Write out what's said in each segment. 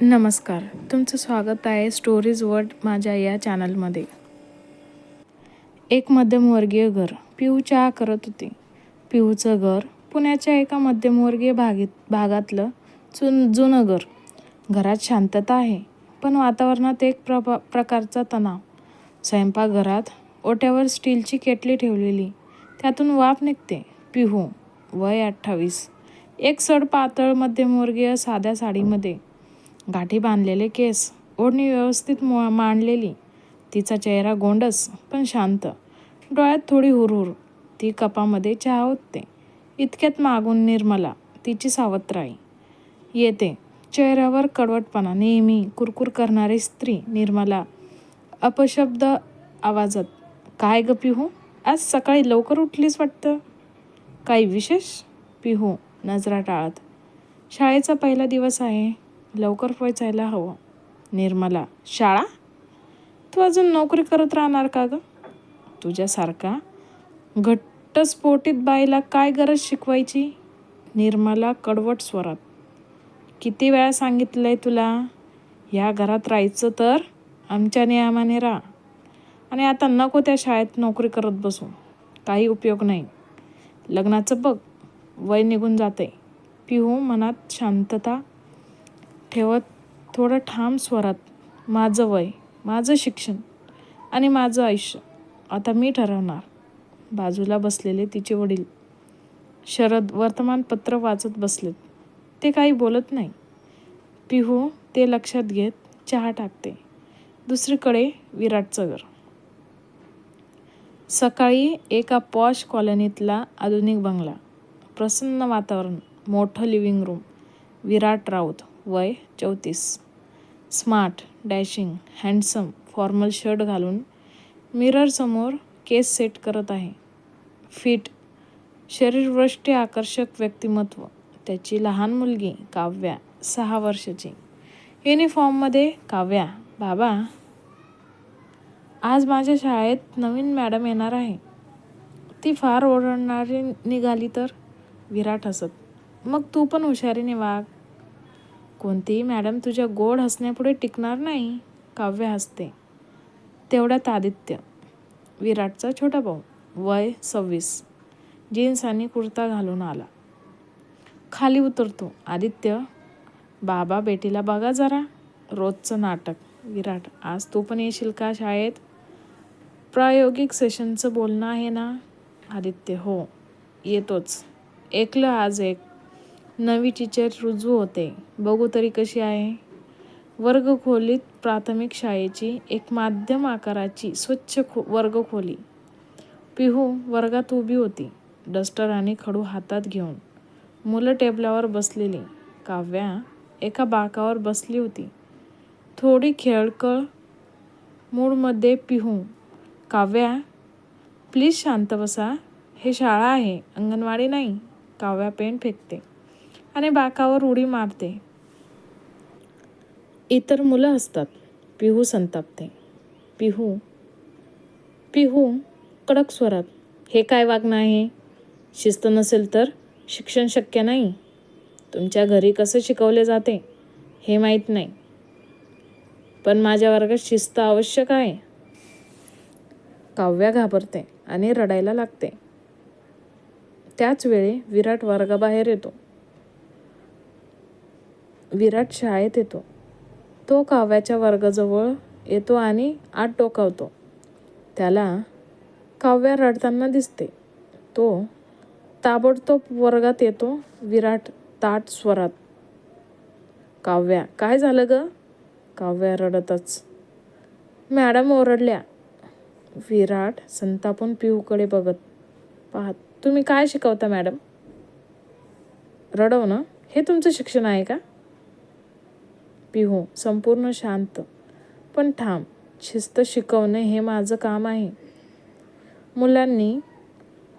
नमस्कार. तुमचं स्वागत आहे स्टोरीज वर्ड माझ्या या चॅनलमध्ये एक मध्यमवर्गीय घर पिहू चहा करत होती. पिहूचं घर पुण्याच्या एका मध्यमवर्गीय भागीत भागातलं चुन जुनं घर. घरात शांतता आहे पण वातावरणात एक प्रपा प्रकारचा तणाव. स्वयंपाकघरात ओट्यावर स्टीलची केटली ठेवलेली. त्यातून वाफ निघते. पिहू वय अठ्ठावीस. एक सड पातळ मध्यमवर्गीय साध्या साडीमध्ये. गाठी बांधलेले केस ओढणी व्यवस्थित मो मांडलेली. तिचा चेहरा गोंडस पण शांत. डोळ्यात थोडी हुरहुर. ती कपामध्ये चहा ओतते. इतक्यात मागून निर्मला तिची सावत्राई. येते. चेहऱ्यावर कडवटपणा. नेहमी कुरकुर करणारी स्त्री निर्मला. अपशब्द आवाजात काय ग पिहू? आज सकाळी लवकर उठलीस वाटतं? काही विशेष? पिहू नजरा टाळत. शाळेचा पहिला दिवस आहे. लवकर पोचायला हवं. निर्मला शाळा? तू अजून नोकरी करत राहणार का गं? तुझ्यासारखा घट्टस्फोटीत बाईला काय गरज शिकवायची? निर्मला कडवट स्वरात. किती वेळा सांगितलं आहे तुला ह्या घरात राहायचं तर आमच्या नियमाने राहा. आणि आता नको त्या शाळेत नोकरी करत बसू. काही उपयोग नाही. लग्नाचं बघ वय निघून जाते पिहू मनात शांतता ठेवत थोडं ठाम स्वरात माझं वय माझं शिक्षण आणि माझं आयुष्य. आता मी ठरवणार. बाजूला बसलेले तिचे वडील. शरद वर्तमानपत्र वाचत बसलेत. ते काही बोलत नाही. पिहू ते लक्षात घेत चहा टाकते. दुसरीकडे विराटचं घर सकाळी एका पॉश कॉलनीतला आधुनिक बंगला. प्रसन्न वातावरण मोठं लिव्हिंग रूम विराट राऊत. वय चौतीस. Smart dashing handsome formal shirt घालून मिररसमोर केस सेट करत आहे. फिट शरीरवृष्टी आकर्षक व्यक्तिमत्व. त्याची लहान मुलगी काव्या सहा वर्षाची. युनिफॉर्ममध्ये काव्या बाबा आज माझ्या शाळेत नवीन मॅडम येणार आहे. ती फार ओरडणारी निघाली तर? विराट हसत. मग तू पण हुशारीने वाघ कोणतीही मॅडम तुझ्या गोड हसण्यापुढे टिकणार नाही. काव्य हसते. तेवढ्यात आदित्य. विराटचा छोटा भाऊ. वय सव्वीस. जीन्स आणि कुर्ता घालून आला. खाली उतरतो. आदित्य बाबा बेटीला बघा जरा. रोजचं नाटक. विराट आज तू पण येशील का शाळेत? प्रायोगिक सेशनचं बोलणं आहे ना? आदित्य हो. येतोच. ऐकलं आज एक. नवी टीचर रुजू होते. बघू तरी कशी आहे. वर्गखोलीत प्राथमिक शाळेची एक माध्यम आकाराची स्वच्छ खो वर्गखोली पिहू वर्गात उभी होती. डस्टर आणि खडू हातात घेऊन. मुलं टेबलावर बसलेली. काव्या एका बाकावर बसली होती. थोडी खेळकळ मूडमध्ये पिहू. काव्या प्लीज शांत बसा. हे शाळा आहे. अंगणवाडी नाही. काव्या पेन फेकते. आणि बाकावर उडी मारते. इतर मुलं असतात. पिहू संतापते. पिहू पिहू कडक स्वरात हे काय वागणं आहे? शिस्त नसेल तर शिक्षण शक्य नाही. तुमच्या घरी कसं शिकवले जाते? हे माहीत नाही. पण माझ्या वर्गात शिस्त आवश्यक आहे. काव्या घाबरते आणि रडायला लागते. त्याच वेळी विराट वर्गाबाहेर येतो. विराट शाळेत येतो. तो काव्याच्या वर्गाजवळ येतो आणि आत डोकावतो. त्याला काव्या रडताना दिसते. तो ताबडतोब वर्गात येतो. विराट ताट स्वरात. काव्या काय झालं ग? काव्या रडतच. मॅडम ओरडल्या. विराट संतापून पिऊकडे बघत. पाहत तुम्ही काय शिकवता मॅडम? रडवणं? हे तुमचं शिक्षण आहे का? पिहू संपूर्ण शांत. पण ठाम शिस्त शिकवणे हे माझं काम आहे. मुलांनी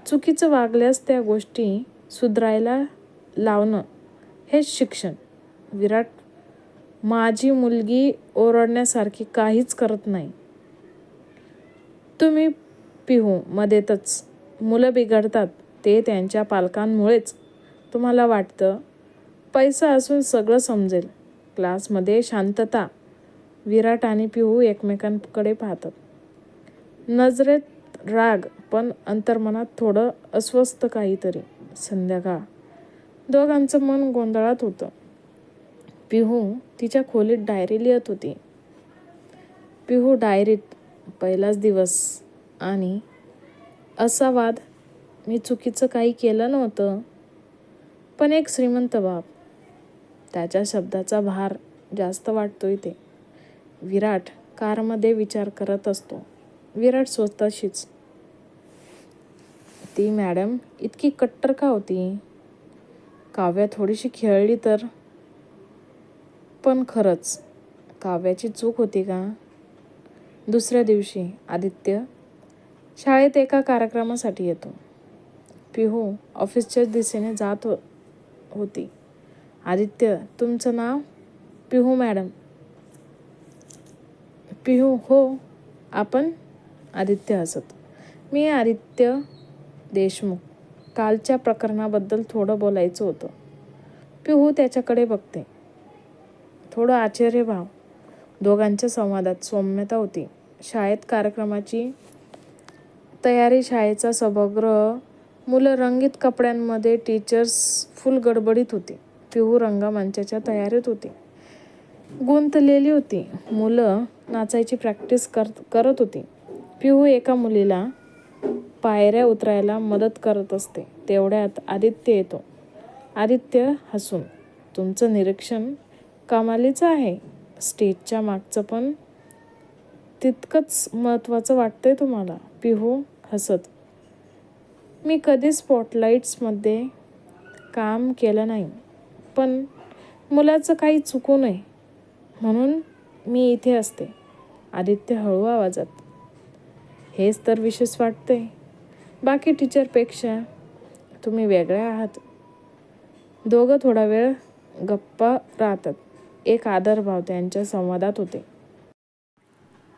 चुकीचं वागल्यास त्या गोष्टी सुधारायला लावणं हेच शिक्षण. विराट माझी मुलगी ओरडण्यासारखी काहीच करत नाही. तुम्ही पिहू मध्येतच मुलं बिघडतात ते त्यांच्या पालकांमुळेच. तुम्हाला वाटतं पैसा असून सगळं समजेल. क्लासमध्ये शांतता विराट आणि पिहू एकमेकांकडे पाहतात. नजरेत राग पण अंतर्मनात थोडं अस्वस्थ काहीतरी संध्याकाळ. दोघांचं मन गोंधळात होतं. पिहू तिच्या खोलीत डायरी लिहित होती. पिहू डायरीत पहिलाच दिवस आणि असा वाद मी चुकीचं काही केलं नव्हतं पण एक श्रीमंत बाप. त्याच्या शब्दाचा भार जास्त वाटतो ते विराट कारमध्ये विचार करत असतो. विराट स्वतःशीच. ती मॅडम इतकी कट्टर का होती? काव्या थोडीशी खेळली तर पण खरंच काव्याची चूक होती का? दुसऱ्या दिवशी आदित्य शाळेत एका कार्यक्रमासाठी येतो. पिहू ऑफिसच्याच दिशेने जात हो होती. आदित्य तुमचं नाव? पिहू मॅडम. पिहू हो आपण आदित्य हसत. मी आदित्य देशमुख. कालच्या प्रकरणाबद्दल थोडं बोलायचं होतं. पिहू त्याच्याकडे बघते. थोडं आश्चर्यभाव दोघांच्या संवादात सौम्यता होती. शाळेत कार्यक्रमाची तयारी शाळेचा सभागृह मुलं रंगीत कपड्यांमध्ये टीचर्स फुल गडबडीत होती. पिहू रंगमंचाच्या तयारीत होती. गुंतलेली होती. मुलं नाचायची प्रॅक्टिस कर करत होती. पिहू एका मुलीला पायऱ्या उतरायला मदत करत असते. तेवढ्यात आदित्य येतो. आदित्य हसून तुमचं निरीक्षण कमालीचं आहे. स्टेजच्या मागचं पण तितकंच महत्त्वाचं वाटतंय तुम्हाला. पिहू हसत मी कधी स्पॉटलाईट्समध्ये काम केलं नाही. पण मुलाचं काही चुकू नये. म्हणून मी इथे असते. आदित्य हळू आवाजात. हेच तर विशेष वाटते बाकी टीचरपेक्षा तुम्ही वेगळ्या आहात. दोघं थोडा वेळ गप्पा राहतात. एक आदरभाव त्यांच्या संवादात होते.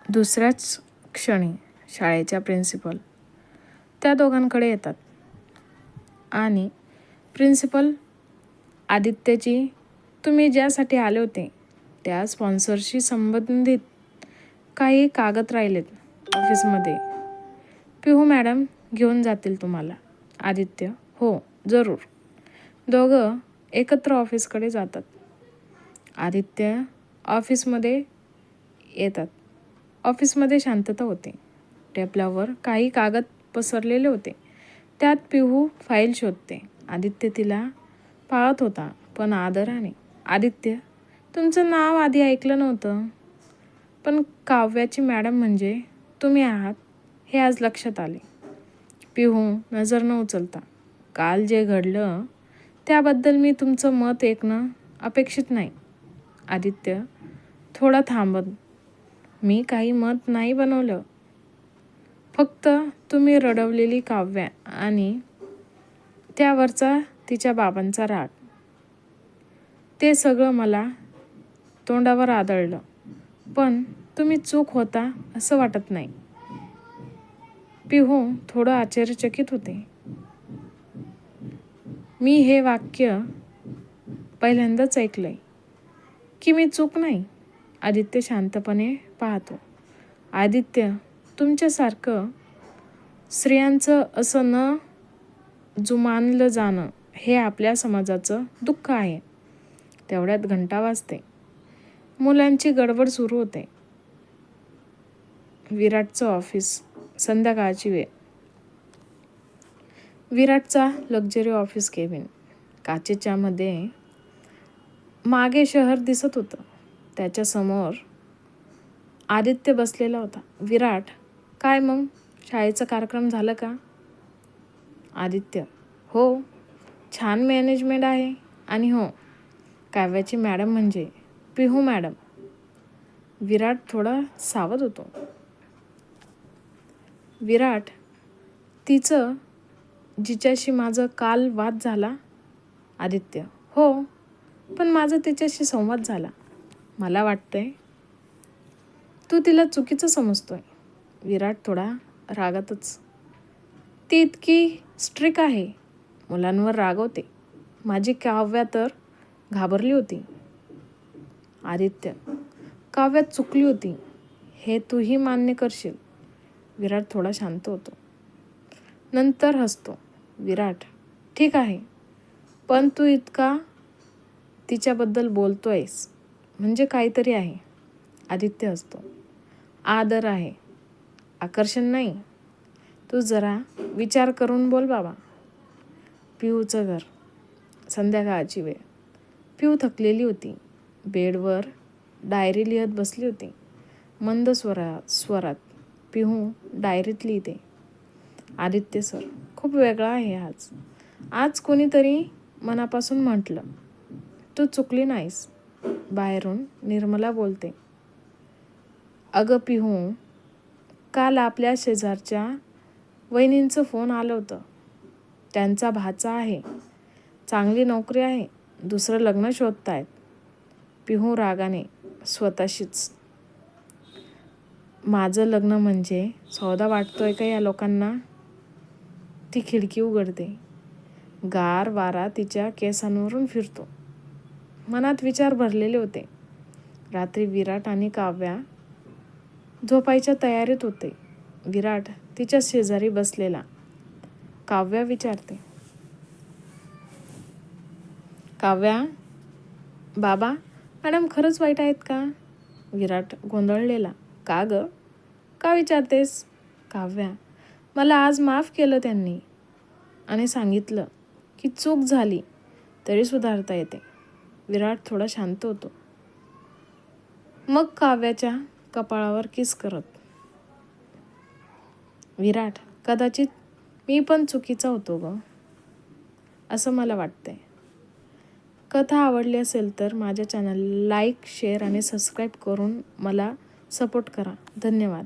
दुसऱ्याच क्षणी शाळेच्या प्रिन्सिपल त्या दोघांकडे येतात. आणि प्रिन्सिपल आदित्यजी तुम्ही ज्यासाठी आले होते त्या स्पॉन्सरशी संबंधित काही कागद राहिलेत ऑफिसमध्ये. पिहू मॅडम घेऊन जातील तुम्हाला. आदित्य हो जरूर. दोघं एकत्र ऑफिसकडे जातात. आदित्य ऑफिसमध्ये येतात. ऑफिसमध्ये शांतता होते. टेबलावर काही कागद पसरलेले होते. त्यात पिहू फाईल शोधते. आदित्य तिला पाहत होता पण आदराने. आदित्य तुमचं नाव आधी ऐकलं नव्हतं. पण काव्याची मॅडम म्हणजे तुम्ही आहात हे आज लक्षात आले. पिहू नजर न उचलता काल जे घडलं त्याबद्दल मी तुमचं मत ऐकणं अपेक्षित नाही. आदित्य थोडा थांबत मी काही मत नाही बनवलं. फक्त तुम्ही रडवलेली काव्या आणि त्यावरचा तिच्या बाबांचा राग. ते सगळं मला तोंडावर आदळलं. पण तुम्ही चूक होता असं वाटत नाही. पिहू थोडं आश्चर्यचकित होते. मी हे वाक्य पहिल्यांदाच ऐकलंय. की मी चूक नाही? आदित्य शांतपणे पाहतो. आदित्य तुमच्यासारखं स्त्रियांचं असं न जुमानलं जाणं. हे आपल्या समाजाचं दुःख आहे. तेवढ्यात घंटा वाजते. मुलांची गडबड सुरू होते. विराटचं ऑफिस संध्याकाळची वेळ. विराटचा लक्झरी ऑफिस केबिन काचेच्यामध्ये मागे शहर दिसत होतं. त्याच्यासमोर आदित्य बसलेला होता. विराट काय मग? शाळेचा कार्यक्रम झालं का? आदित्य हो. छान मॅनेजमेंट आहे. आणि हो काव्याची मॅडम म्हणजे पिहू मॅडम विराट थोडा सावध होतो. विराट तिचं जिच्याशी माझं काल वाद झाला आदित्य. हो पण माझं तिच्याशी संवाद झाला. मला वाटतंय तू तिला चुकीचं समजतोय. विराट थोडा रागातच. ती इतकी स्ट्रिक आहे. मुलांवर रागवते माझी काव्या तर घाबरली होती. आदित्य काव्यात चुकली होती. हे तूही मान्य करशील. विराट थोडा शांत होतो. नंतर हसतो. विराट ठीक आहे. पण तू इतका तिच्याबद्दल बोलतो आहेस म्हणजे काहीतरी आहे. आदित्य हसतो. आदर आहे. आकर्षण नाही. तू जरा विचार करून बोल बाबा. पिऊचं घर. संध्याकाळची वेळ. पिऊ थकलेली होती. बेडवर डायरी लिहत बसली होती. मंद स्वरा स्वरात पिहू डायरीत लिहिते. आदित्य सर खूप वेगळा आहे आज. आज कोणीतरी मनापासून म्हटलं तू चुकली नाहीस. बाहेरून निर्मला बोलते अगं पिहू काल आपल्या शेजारच्या वहिनींचं फोन आलं होतं. त्यांचा भाचा आहे. चांगली नोकरी आहे. दुसरं लग्न शोधतायत. पिहू रागाने स्वतःशीच. माझं लग्न म्हणजे सौदा वाटतोय का या लोकांना? ती खिडकी उघडते. गार वारा तिच्या केसांवरून फिरतो. मनात विचार भरलेले होते. रात्री विराट आणि काव्या झोपायच्या तयारीत होते. विराट तिच्या शेजारी बसलेला. काव्या विचारते. काव्या बाबा मॅडम खरंच वाईट आहेत का? विराट गोंधळलेला. का ग? का विचारतेस? काव्या मला आज माफ केलं त्यांनी. आणि सांगितलं की चूक झाली तरी सुधारता येते. विराट थोडा शांत होतो. मग काव्याच्या कपाळावर किस करत? विराट कदाचित मी पण चुकीचा होतो ग असं मला वाटतंय. कथा आवडली असेल तर माझ्या चॅनल लाईक शेअर आणि सबस्क्राईब करून मला सपोर्ट करा. धन्यवाद.